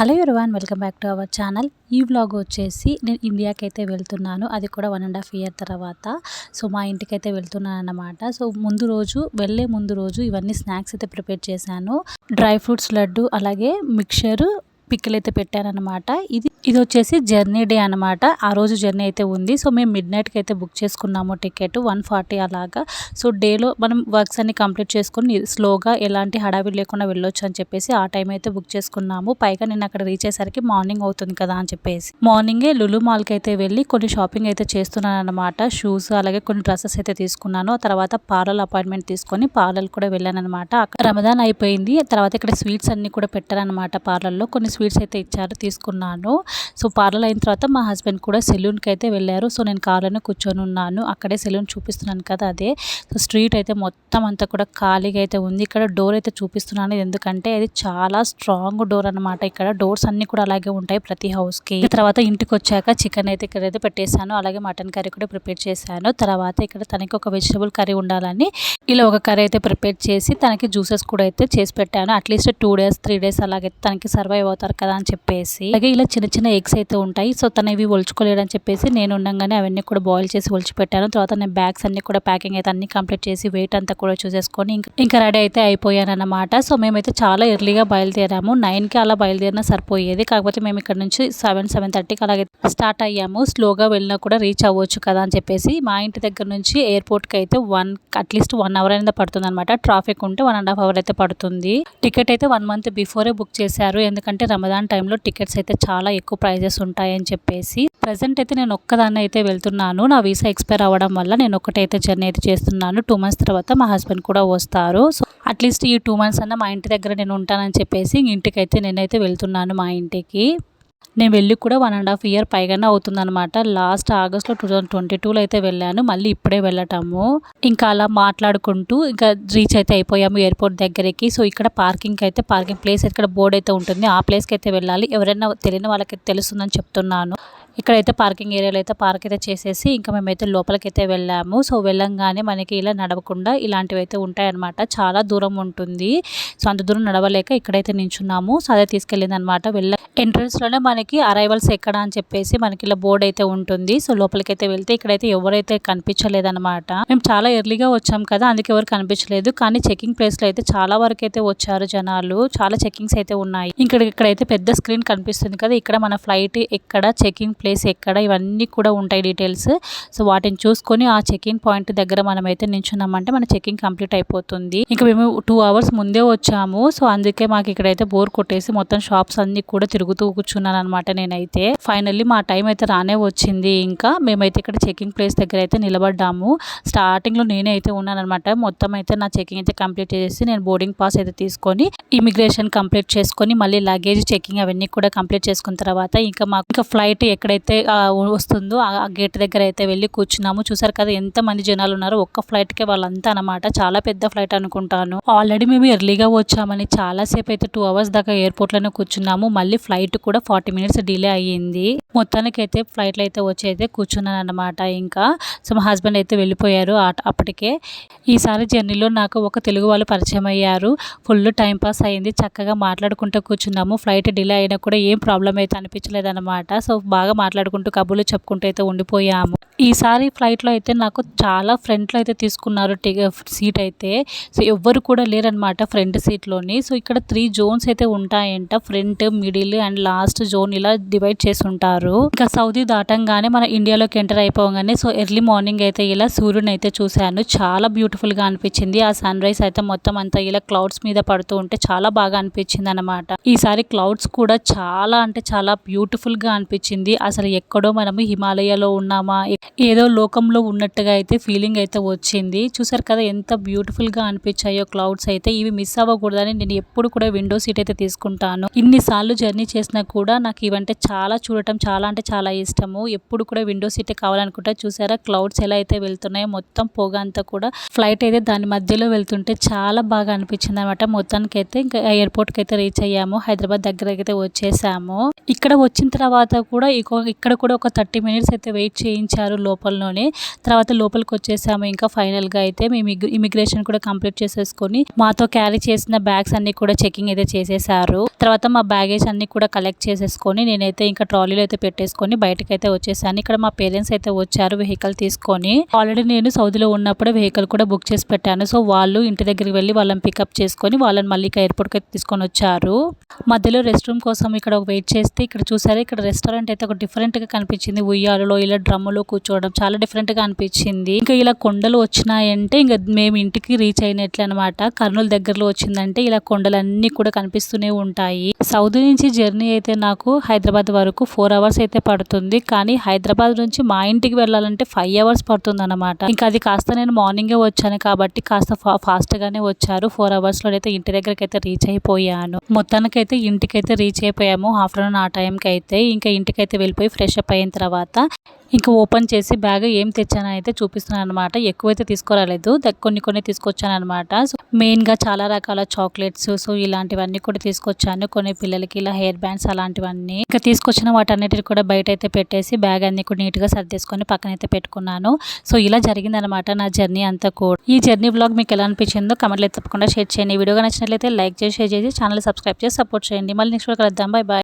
Hello everyone welcome back to our channel. ఈ vlog వచ్చేసి నేను ఇండియాకి అయితే వెళ్తున్నాను. అది కూడా వన్ అండ్ హాఫ్ ఇయర్ తర్వాత. సో మా ఇంటికి అయితే వెళ్తున్నాను అనమాట సో ముందు రోజు వెళ్ళే ముందు రోజు ఇవన్నీ స్నాక్స్ అయితే ప్రిపేర్ చేశాను. డ్రై ఫ్రూట్స్ లడ్డు అలాగే మిక్చరు పిక్కలు అయితే పెట్టానమాట ఇది ఇది వచ్చేసి జర్నీ డే అనమాట ఆ రోజు జర్నీ అయితే ఉంది. సో మేము మిడ్ నైట్కి అయితే బుక్ చేసుకున్నాము టికెట్ వన్ ఫార్టీ అలాగా. సో డేలో మనం వర్క్స్ అన్ని కంప్లీట్ చేసుకుని స్లోగా ఎలాంటి హడావిడి లేకుండా వెళ్ళొచ్చు అని చెప్పేసి ఆ టైం అయితే బుక్ చేసుకున్నాము. పైగా నేను అక్కడ రీచ్ అయ్యేసరికి మార్నింగ్ అవుతుంది కదా అని చెప్పేసి. మార్నింగే లులు మాల్కి అయితే వెళ్ళి కొన్ని షాపింగ్ అయితే చేస్తున్నాను అనమాట షూస్ అలాగే కొన్ని డ్రెస్సెస్ అయితే తీసుకున్నాను. ఆ తర్వాత పార్లర్ అపాయింట్మెంట్ తీసుకొని పార్లర్ కూడా వెళ్ళాను అనమాట రమదాన్ అయిపోయింది. తర్వాత ఇక్కడ స్వీట్స్ అన్ని కూడా పెట్టారనమాట పార్లర్లో. కొన్ని స్వీట్స్ అయితే ఇచ్చారు తీసుకున్నాను. సో పార్లర్ అయిన తర్వాత మా హస్బెండ్ కూడా సెలూన్కి అయితే వెళ్ళారు. సో నేను కార్లోనే కూర్చొని ఉన్నాను. అక్కడే సెలూన్ చూపిస్తున్నాను కదా అదే. సో స్ట్రీట్ అయితే మొత్తం అంతా కూడా ఖాళీగా అయితే ఉంది. ఇక్కడ డోర్ అయితే చూపిస్తున్నాను. ఎందుకంటే అది చాలా స్ట్రాంగ్ డోర్ అనమాట ఇక్కడ డోర్స్ అన్ని కూడా అలాగే ఉంటాయి ప్రతి హౌస్కి. తర్వాత ఇంటికి వచ్చాక చికెన్ అయితే ఇక్కడ అయితే పెట్టేశాను. అలాగే మటన్ కర్రీ కూడా ప్రిపేర్ చేశాను. తర్వాత ఇక్కడ తనకి ఒక వెజిటబుల్ కర్రీ ఉండాలని ఇలా ఒక కర్రీ అయితే ప్రిపేర్ చేసి తనకి జ్యూసెస్ కూడా అయితే చేసి పెట్టాను. At least two days three days అలాగే తనకి సర్వైవ్ అవుతారు కదా అని చెప్పేసి. అలాగే ఇలా చిన్న చిన్న ఎగ్స్ అయితే ఉంటాయి. సో తను ఇవి ఒలుచుకోలేడని చెప్పేసి నేను ఉండగానే అవన్నీ కూడా బాయిల్ చేసి ఒలిచిపెట్టాను. తర్వాత నేను బ్యాగ్స్ అన్ని కూడా ప్యాకింగ్ అయితే అన్ని కంప్లీట్ చేసి వెయిట్ అంతా కూడా చూసేసుకొని ఇంకా రెడీ అయితే అయిపోయాను అనమాట సో మేమైతే చాలా ఎర్లీగా బయలుదేరాము. నైన్కి అలా బయలుదేరినా సరిపోయేది. కాకపోతే మేము ఇక్కడ నుంచి సెవెన్ సెవెన్ థర్టీకి అలాగే స్టార్ట్ అయ్యాము. స్లోగా వెళ్ళినా కూడా రీచ్ అవ్వచ్చు కదా అని చెప్పేసి మా ఇంటి దగ్గర నుంచి ఎయిర్పోర్ట్కి అయితే వన్ అట్లీస్ట్ వన్ అవర్ అనేది పడుతుంది అనమాట ట్రాఫిక్ ఉంటే వన్ అండ్ హాఫ్ అవర్ అయితే పడుతుంది. టికెట్ అయితే వన్ మంత్ బిఫోరే బుక్ చేశారు. ఎందుకంటే రమదాన్ టైంలో టికెట్స్ అయితే చాలా ఎక్కువ ప్రైజెస్ ఉంటాయని చెప్పేసి ప్రజెంట్ అయితే నేను ఒక్కదాన్ని అయితే వెళ్తున్నాను. నా వీసా ఎక్స్పైర్ అవ్వడం వల్ల నేను ఒక్కటైతే జర్నీ అయితే చేస్తున్నాను. టూ మంత్స్ తర్వాత మా హస్బెండ్ కూడా వస్తారు. సో అట్లీస్ట్ ఈ టూ మంత్స్ అన్న మా ఇంటి దగ్గర నేను ఉంటానని చెప్పేసి ఇంటికైతే నేనైతే వెళ్తున్నాను మా ఇంటికి. నేను వెళ్ళి కూడా వన్ అండ్ హాఫ్ ఇయర్ పైగానే అవుతుందన్నమాట. లాస్ట్ ఆగస్ట్లో టూ థౌజండ్ ట్వంటీ టూలో అయితే వెళ్ళాను. మళ్ళీ ఇప్పుడే వెళ్ళటము. ఇంకా అలా మాట్లాడుకుంటూ ఇంకా రీచ్ అయితే అయిపోయాము ఎయిర్పోర్ట్ దగ్గరికి. సో ఇక్కడ పార్కింగ్ అయితే పార్కింగ్ ప్లేస్ ఇక్కడ బోర్డ్ అయితే ఉంటుంది. ఆ ప్లేస్కి అయితే వెళ్ళాలి. ఎవరైనా తెలియని వాళ్ళకి తెలుస్తుందని చెప్తున్నాను. ఇక్కడైతే పార్కింగ్ ఏరియాలో అయితే పార్క్ అయితే చేసేసి ఇంకా మేమైతే లోపలికి అయితే వెళ్ళాము. సో వెళ్ళంగానే మనకి ఇలా నడవకుండా ఇలాంటివి అయితే ఉంటాయన్నమాట. చాలా దూరం ఉంటుంది. సో అంత దూరం నడవలేక ఇక్కడైతే నించున్నాము. సో అదే తీసుకెళ్ళింది అనమాట వెళ్ళ ఎంట్రన్స్లోనే మనకి అరైవల్స్ ఎక్కడ అని చెప్పేసి మనకి ఇలా బోర్డ్ అయితే ఉంటుంది. సో లోపలికైతే వెళ్తే ఇక్కడైతే ఎవరైతే కనిపించలేదన్నమాట. మేము చాలా ఎర్లీగా వచ్చాం కదా అందుకే ఎవరు కనిపించలేదు. కానీ చెకింగ్ ప్లేస్లో అయితే చాలా వరకు అయితే వచ్చారు జనాలు. చాలా చెకింగ్స్ అయితే ఉన్నాయి. ఇక్కడ ఇక్కడైతే పెద్ద స్క్రీన్ కనిపిస్తుంది కదా ఇక్కడ మన ఫ్లైట్ ఎక్కడ చెకింగ్ ప్లేస్ ఎక్కడ ఇవన్నీ కూడా ఉంటాయి డీటెయిల్స్ సో వాటిని చూసుకొని ఆ చెకింగ్ పాయింట్ దగ్గర మనం అయితే నించున్నామంటే మన చెకింగ్ కంప్లీట్ అయిపోతుంది. ఇంకా మేము టూ అవర్స్ ముందే వచ్చాము. సో అందుకే మాకు ఇక్కడైతే బోర్ కొట్టేసి మొత్తం షాప్స్ అన్ని కూడా తిరుగుతూ కూర్చున్నాను అనమాట నేనైతే. ఫైనల్లీ మా టైం అయితే రానే వచ్చింది. ఇంకా మేమైతే ఇక్కడ చెకింగ్ ప్లేస్ దగ్గర అయితే నిలబడ్డాము. స్టార్టింగ్లో నేనే అయితే ఉన్నానమాట మొత్తం అయితే నా చెకింగ్ అయితే కంప్లీట్ చేసి నేను బోర్డింగ్ పాస్ అయితే తీసుకొని ఇమిగ్రేషన్ కంప్లీట్ చేసుకొని మళ్ళీ లగేజ్ చెకింగ్ అవన్నీ కూడా కంప్లీట్ చేసుకున్న తర్వాత ఇంకా మాకు ఇంకా ఫ్లైట్ ఎక్కడ ఎక్కడైతే వస్తుందో ఆ గేట్ దగ్గర అయితే వెళ్ళి కూర్చున్నాము చూసారు కదా ఎంత మంది జనాలు ఉన్నారో ఒక్క ఫ్లైట్కే వాళ్ళంతా అనమాట చాలా పెద్ద ఫ్లైట్ అనుకుంటాను. ఆల్రెడీ మేము ఎర్లీగా వచ్చామని చాలాసేపు అయితే టూ అవర్స్ దాకా ఎయిర్పోర్ట్లోనే కూర్చున్నాము. మళ్ళీ ఫ్లైట్ కూడా ఫార్టీ మినిట్స్ డిలే అయ్యింది. మొత్తానికి అయితే ఫ్లైట్లో అయితే వచ్చి అయితే కూర్చున్నాను అనమాట ఇంకా సో మా హస్బెండ్ అయితే వెళ్ళిపోయారు అప్పటికే. ఈసారి జర్నీలో నాకు ఒక తెలుగు వాళ్ళు పరిచయం అయ్యారు. ఫుల్ టైం పాస్ అయింది చక్కగా మాట్లాడుకుంటూ కూర్చున్నాము. ఫ్లైట్ డిలే అయినా కూడా ఏం ప్రాబ్లం అయితే అనిపించలేదు అనమాట సో బాగా మాట్లాడుకుంటూ కబుర్లు చెప్పుకుంటూ అయితే ఉండిపోయాము. ఈసారి ఫ్లైట్లో అయితే నాకు చాలా ఫ్రంట్లో అయితే తీసుకున్నారు సీట్ అయితే. సో ఎవ్వరు కూడా లేరనమాట ఫ్రంట్ సీట్లోని సో ఇక్కడ త్రీ జోన్స్ అయితే ఉంటాయంట. Front middle and last zone ఇలా డివైడ్ చేసి ఉంటారు ఇంకా సౌదీ దాటంగానే మన ఇండియాలోకి ఎంటర్ అయిపోగానే సో ఎర్లీ మార్నింగ్ అయితే ఇలా సూర్యుని అయితే చూశాను. చాలా బ్యూటిఫుల్గా అనిపించింది. ఆ సన్ రైజ్ అయితే మొత్తం అంతా ఇలా క్లౌడ్స్ మీద పడుతూ ఉంటే చాలా బాగా అనిపించింది అనమాట ఈసారి క్లౌడ్స్ కూడా చాలా అంటే చాలా బ్యూటిఫుల్గా అనిపించింది. అసలు ఎక్కడో మనము హిమాలయాలో ఉన్నామా? ఏదో లోకంలో ఉన్నట్టుగా అయితే ఫీలింగ్ అయితే వచ్చింది. చూసారు కదా ఎంత బ్యూటిఫుల్గా అనిపించాయో క్లౌడ్స్ అయితే. ఇవి మిస్ అవ్వకూడదని నేను ఎప్పుడు కూడా విండో సీట్ అయితే తీసుకుంటాను. ఇన్నిసార్లు జర్నీ చేసినా కూడా నాకు ఇవంటే చాలా చూడటం చాలా అంటే చాలా ఇష్టము. ఎప్పుడు కూడా విండో సీటే కావాలనుకుంటా చూసారా క్లౌడ్స్ ఎలా అయితే వెళ్తున్నాయో మొత్తం పొగ అంతా కూడా ఫ్లైట్ అయితే దాని మధ్యలో వెళ్తుంటే చాలా బాగా అనిపించింది అనమాట మొత్తానికి అయితే ఇంకా ఎయిర్పోర్ట్కి అయితే రీచ్ అయ్యాము. హైదరాబాద్ దగ్గరకి అయితే వచ్చేసాము. ఇక్కడ వచ్చిన తర్వాత కూడా ఇకో ఇక్కడ కూడా ఒక థర్టీ మినిట్స్ అయితే వెయిట్ చేయించారు లోపలలోనే. తర్వాత లోపలికి వచ్చేసాము. ఇంకా ఫైనల్గా అయితే మేము ఇమిగ్రేషన్ కూడా కంప్లీట్ చేసేసుకొని మాతో క్యారీ చేసిన బ్యాగ్స్ అన్ని కూడా చెకింగ్ అయితే చేసేసారు. తర్వాత మా బ్యాగేజ్ అన్ని కూడా కలెక్ట్ చేసేసుకొని నేనైతే ఇంకా ట్రాలీలో అయితే పెట్టేసుకొని బయటకు అయితే వచ్చేసాను. ఇక్కడ మా పేరెంట్స్ అయితే వచ్చారు వెహికల్ తీసుకొని. ఆల్రెడీ నేను సౌదీలో ఉన్నప్పుడు వెహికల్ కూడా బుక్ చేసి పెట్టాను. సో వాళ్ళు ఇంటి దగ్గరికి వెళ్ళి వాళ్ళని పికప్ చేసుకొని వాళ్ళని మళ్ళీ ఎయిర్పోర్ట్కి అయితే తీసుకొని వచ్చారు. మధ్యలో రెస్ట్ రూమ్ కోసం ఇక్కడ వెయిట్ చేస్తే ఇక్కడ చూసారా? ఇక్కడ రెస్టారెంట్ అయితే ఒక డిఫరెంట్గా కనిపించింది. ఉయ్యాలలో ఇలా డ్రమ్ములో కూర్చోవడం చాలా డిఫరెంట్గా అనిపించింది. ఇంకా ఇలా కొండలు వచ్చినాయంటే ఇంకా మేము ఇంటికి రీచ్ అయినట్లు అనమాట కర్నూలు దగ్గరలో వచ్చిందంటే ఇలా కొండలన్నీ కూడా కనిపిస్తూనే ఉంటాయి. సౌదీ నుంచి జర్నీ అయితే నాకు హైదరాబాద్ వరకు ఫోర్ అవర్స్ అయితే పడుతుంది. కానీ హైదరాబాద్ నుంచి మా ఇంటికి వెళ్ళాలంటే ఫైవ్ అవర్స్ పడుతుంది అనమాట ఇంకా అది కాస్త నేను మార్నింగే వచ్చాను కాబట్టి కాస్త ఫాస్ట్ గానే వచ్చారు. ఫోర్ అవర్స్లో అయితే ఇంటి దగ్గరికి అయితే రీచ్ అయిపోయాను. మొత్తానికైతే ఇంటికైతే రీచ్ అయిపోయాము. ఆఫ్టర్నూన్ ఆ టైంకి అయితే ఇంకా ఇంటికైతే వెళ్ళిపోయి ఫ్రెష్ అప్ అయిన తర్వాత ఇంకా ఓపెన్ చేసి బ్యాగ్ ఏం తెచ్చానని అయితే చూపిస్తున్నాను అనమాట ఎక్కువైతే తీసుకురాలేదు. కొన్ని కొన్ని తీసుకొచ్చాను అనమాట సో మెయిన్గా చాలా రకాల చాక్లెట్స్ సో ఇలాంటివన్నీ కూడా తీసుకొచ్చాను. కొన్ని పిల్లలకి ఇలా హెయిర్ బ్యాండ్స్ అలాంటివన్నీ. ఇంకా తీసుకొచ్చిన వాటన్నిటిని కూడా బయట అయితే పెట్టేసి బ్యాగ్ అన్ని కూడా నీట్గా సర్దేసుకొని పక్కన అయితే పెట్టుకున్నాను. సో ఇలా జరిగిందనమాట నా జర్నీ అంతా కూడా. ఈ జర్నీ బ్లాగ్ మీకు ఎలా అనిపించిందో కమెంట్లో తప్పకుండా షేర్ చేయండి. వీడియోగా నచ్చినట్లయితే లైక్ చేసి షేర్ చేసి ఛానల్ సబ్స్క్రైబ్ చేసి సపోర్ట్ చేయండి. మళ్ళీ నెక్స్ట్ కలుద్దాం. Bye bye